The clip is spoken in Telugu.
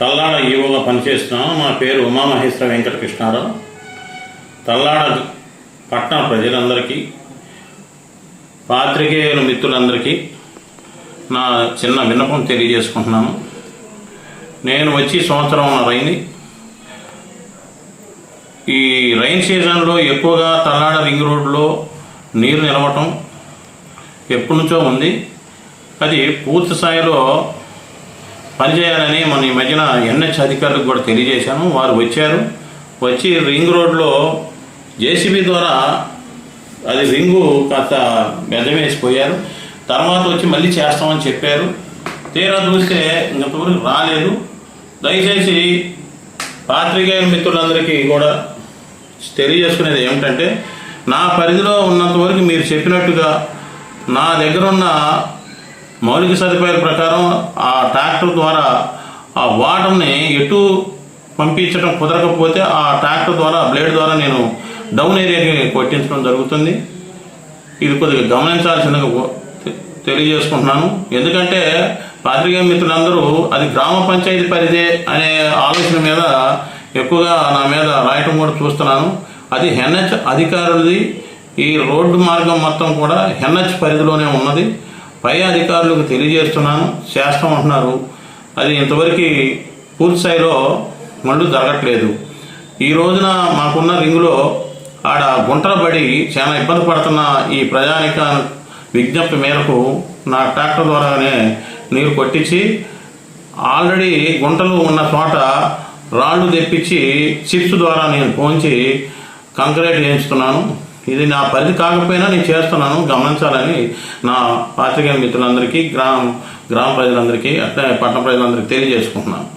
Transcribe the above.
తల్లాడ ఈవోగా పనిచేస్తున్నాను నా పేరు ఉమామహేశ్వర వెంకటకృష్ణారావు. తల్లాడ పట్టణ ప్రజలందరికీ పాత్రికేయుల మిత్రులందరికీ నా చిన్న విన్నపం తెలియజేసుకుంటున్నాను. నేను వచ్చి సంవత్సరం అయింది ఈ రైన్ సీజన్లో ఎక్కువగా తల్లాడ రింగ్ రోడ్లో నీరు నిలవటం ఎప్పటి నుంచో ఉంది. అది పూర్తి స్థాయిలో పనిచేయాలని మన ఈ మధ్యన ఎన్హెచ్ అధికారులకు కూడా తెలియజేశాను వారు వచ్చారు. వచ్చి రింగ్ రోడ్లో జేసీబీ ద్వారా అది రింగు కాస్త బెదమేసిపోయారు. తర్వాత వచ్చి మళ్ళీ చేస్తామని చెప్పారు. తీరా చూస్తే ఇంతవరకు రాలేదు. దయచేసి పాత్రికేయ మిత్రులందరికీ కూడా తెలియజేసుకునేది ఏమిటంటే నా పరిధిలో ఉన్నంత వరకు మీరు చెప్పినట్టుగా నా దగ్గర ఉన్న మౌలిక సదుపాయాల ప్రకారం ఆ ట్రాక్టర్ ద్వారా ఆ వాటర్ని ఎటు పంపించడం కుదరకపోతే ఆ ట్రాక్టర్ ద్వారా బ్లేడ్ ద్వారా నేను డౌన్ ఏరియాకి కొట్టించడం జరుగుతుంది. ఇది కొద్దిగా గమనించాల్సిందిగా తెలియజేసుకుంటున్నాను. ఎందుకంటే పాత్రికేయ మిత్రులందరూ అది గ్రామ పంచాయతీ పరిధే అనే ఆలోచన మీద ఎక్కువగా నా మీద రాయటం కూడా చూస్తున్నాను. అది హెన్హెచ్ అధికారులది. ఈ రోడ్డు మార్గం మొత్తం కూడా హెన్హెచ్ పరిధిలోనే ఉన్నది. పై అధికారులకు తెలియజేస్తున్నాను. చేస్తామంటున్నారు అది ఇంతవరకు పూర్తి స్థాయిలో మండు జరగట్లేదు. ఈ రోజున మాకున్న రింగులో ఆడ గుంటలు పడి చాలా ఇబ్బంది పడుతున్న ఈ ప్రజానిక విజ్ఞప్తి మేరకు నా ట్రాక్టర్ ద్వారానే నీరు కొట్టించి ఆల్రెడీ గుంటలు ఉన్న చోట రాళ్ళు తెప్పించి చిప్స్ ద్వారా నేను పోంచి కంక్రీట్ చేయించుతున్నాను ఇది నా పరిధి కాకపోయినా నేను చేస్తున్నాను గమనించాలని నా పాత్రికేయ మిత్రులందరికీ గ్రామ గ్రామ ప్రజలందరికీ అట్లే పట్టణ ప్రజలందరికీ తెలియజేసుకుంటున్నాను.